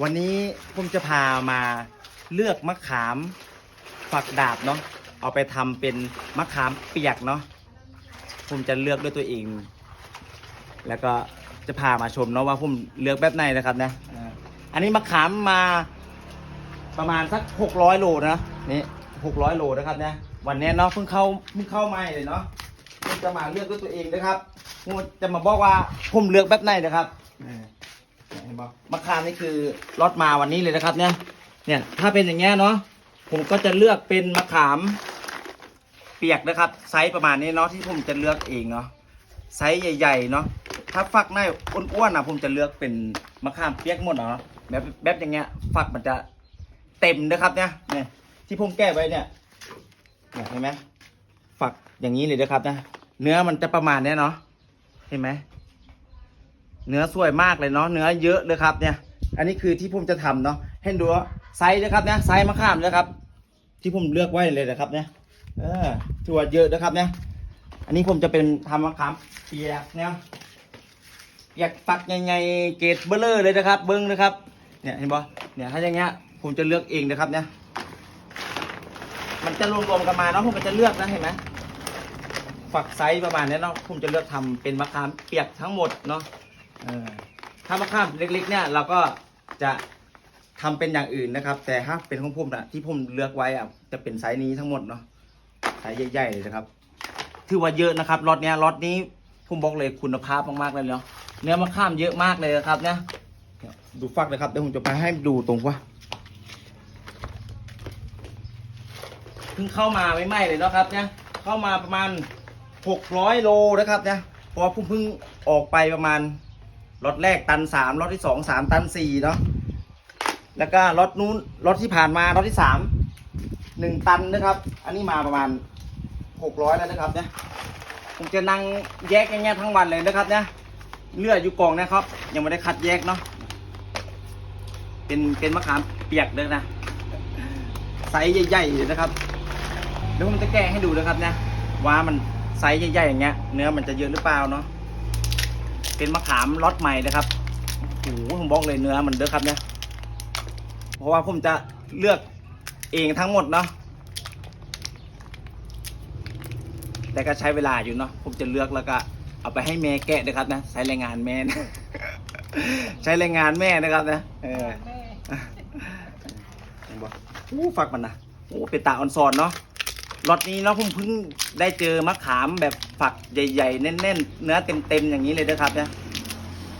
วันนี้ผมจะพามาเลือกมะขามฝักดาบเนาะเอาไปทำเป็นมะขามเปียกเนาะผมจะเลือกด้วยตัวเอง แล้วก็จะพามาชมเนาะว่าผมเลือกแบบไหนนะครับนะอันนี้มะขามมาประมาณสักหกร้อยโลนะนี่หกร้อยโลนะครับเนี่ยวันนี้เนาะเพิ่งเข้าเพิ่งเข้าใหมาเลยเนาะจะมาเลือกด้วยตัวเองนะครับผมจะมาบอกว่าผมเลือกแบบไหนนะครับ เห็นปะมะขามนี่คือรถมาวันนี้เลยนะครับ เนี่ย เนี่ย ถ้าเป็นอย่างเงี้ยเนาะผมก็จะเลือกเป็นมะขาม เปียกนะครับ ไซส์ประมาณนี้เนาะที่ผมจะเลือกเองเนาะไซส์ใหญ่ๆเนาะถ้าฝักในอ้วนๆนะผมจะเลือกเป็นมะขามเปียกหมดเนาะแบบแบบอย่างเงี้ยฝักมันจะเต็มนะครับเนี่ยเนี่ย ที่ผมแก้ไว้เนี่ยเนี่ยเห็นไหมฝักอย่างนี้เลยนะครับนะเนื้อมันจะประมาณเนี้ยเนาะเห็นไหม เนื้อสวยมากเลยเนาะเนื้อเยอะเลยครับเนี่ย อันนี้คือที่ผมจะทำเนาะให้ดูว่าไซส์นะครับเนี่ยไซส์มะขามนะครับ ที่ผมเลือกไว้เลยนะครับเนี่ยเออถั่วเยอะนะครับเนี่ยอันนี้ผมจะเป็นทำมะขามเปียกเนี่ยเปียกปักใหญ่ๆเกรดเบลเลอร์เลยนะครับ เบิ้งนะครับเนี่ยเห็นปะเนี่ยถ้าอย่างเงี้ยผมจะเลือกเองนะครับเนี่ยมันจะรวมๆกันมาเนาะผมก็จะเลือกนะเห็นไหมฝักไซส์ประมาณนี้เนาะผมจะเลือกทำเป็นมะขามเปียกทั้งหมดเนาะ เออถ้ามะขามเล็กๆ เนี่ยเราก็จะทำเป็นอย่างอื่นนะครับ แต่ถ้าเป็นของผมนะที่ผมเลือกไว้อะจะเป็นไซส์นี้ทั้งหมดเนาะไซส์ใหญ่ๆเลยนะครับ ถือว่าเยอะนะครับรถเนี้ยรถนี้ผมบอกเลยคุณภาพมากๆเลยเนาะเนื้อมะขามเยอะมากเลยนะครับเนี่ยเนี่ยดูฟักเลยครับเดี๋ยวผมจะไปให้ดูตรงว่าเพิ่งเข้ามาไม่ไหม้เลยเนาะครับเนี่ยเข้ามาประมาณหกร้อยโลนะครับเนี่ยเพราะว่าผมเพิ่งออกไปประมาณ รถแรกตันสามรถที่สองสามตันสี่เนาะแล้วก็รถนู้นรถที่ผ่านมารถที่สามหนึ่งตันนะครับ อันนี้มาประมาณหกร้อยแล้วนะครับเนี่ยผมจะนั่งแยกอย่างเงี้ยทั้งวันเลยนะครับเนี่ยเลือดอยู่กองนะครับ ยังไม่ได้คัดแยกเนาะเป็นเป็นมะขามเปียกเลยนะไซส์ใหญ่ๆเลยนะครับเดี๋ยวผมจะแกะให้ดูนะครับเนี่ยว่ามันไซส์ใหญ่ๆอย่างเงี้ย เนื้อมันจะเยอะหรือเปล่าเนาะ เป็นมะขามล็อตใหม่นะครับโอ้โหผมบอกเลยเนื้อมันเด้อครับเนี่ย เพราะว่าผมจะเลือกเองทั้งหมดเนาะ แต่ก็ใช้เวลาอยู่เนาะ ผมจะเลือกแล้วก็เอาไปให้แม่แกะนะครับนะ ใช้แรงงานแม่นะใช้แรงงานแม่นะครับนะ เออเห็นบ่อู้ฝักมันนะ โอ้เป็นตาออนซอนเนาะ ล็อตนี้เนาะผมเพิ่งได้เจอมะขามแบบฝักใหญ่ๆ แน่นๆ เนื้อเต็มๆ อย่างนี้เลยนะครับเนี่ย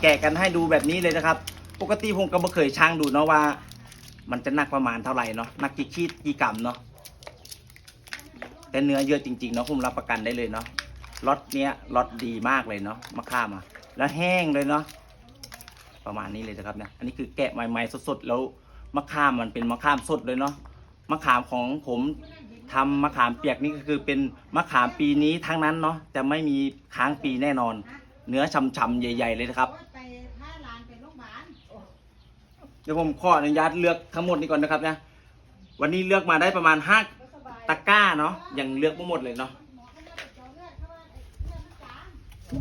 แกะกันให้ดูแบบนี้เลยนะครับ ปกติผมก็ไม่เคยช่างดูเนาะว่า มันจะหนักประมาณเท่าไหร่เนาะหนักกี่ขีดกี่กรัมเนาะแต่เนื้อเยอะจริงๆเนาะผมรับประกันได้เลยเนาะล็อตเนี้ยล็อตดีมากเลยเนาะมะขามอะแล้วแห้งเลยเนาะประมาณนี้เลยนะครับเนี่ยอันนี้คือแกะใหม่ๆสดๆแล้วมะขามมันเป็นมะขามสดเลยเนาะมะขามของผม ทำมะขามเปียกนี่ก็คือเป็นมะขามปีนี้ทั้งนั้นเนาะจะไม่มีค้างปีแน่นอน เนื้อช่ำๆใหญ่ ๆ เลยนะครับ ไปท่าลานไปโรงพยาบาลเดี๋ยวผมขออนุญาตเลือกทั้งหมดนี้ก่อนนะครับนะวันนี้เลือกมาได้ประมาณห้าตะกร้าเนาะยังเลือกไม่หมดเลยเนาะ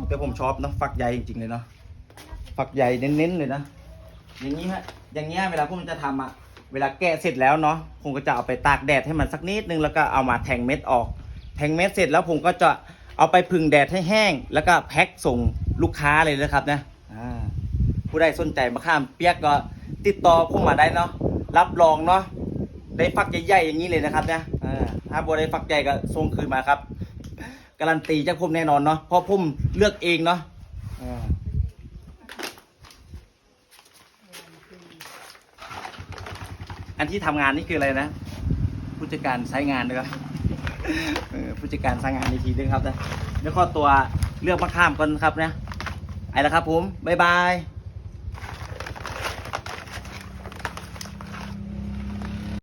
แต่ผมชอบเนาะฝักใหญ่จริงๆเลยเนาะฝักใหญ่เน้นๆเลยนะอย่างนี้ฮะอย่างเงี้ยเวลาผมจะทำอะ เวลาแกะเสร็จแล้วเนาะผมก็จะเอาไปตากแดดให้มันสักนิดนึงแล้วก็เอามาแทงเม็ดออก แทงเม็ดเสร็จแล้วผมก็จะเอาไปพึ่งแดดให้แห้ง แล้วก็แพ็คส่งลูกค้าเลยนะครับนะอ่าผู้ใดสนใจมาข้ามเปียกก็ติดต่อผมมาได้เนาะรับรองเนาะได้ฝักใหญ่ๆอย่างนี้เลยนะครับเนี่ยเออถ้าบัวได้ฝักใหญ่ก็ส่งคืนมาครับการันตีจากผมแน่นอนเนาะเพราะผมเลือกเองเนาะเออ อันที่ทำงานนี่คืออะไรนะ ผู้จัดการใช้งานด้วยครับผู้จัดการใช้งานอีกทีนึงครับนะเดี๋ยวข้อตัวเลือกมาข้ามก่อนครับนะไอ้ละครับผมบ๊ายบาย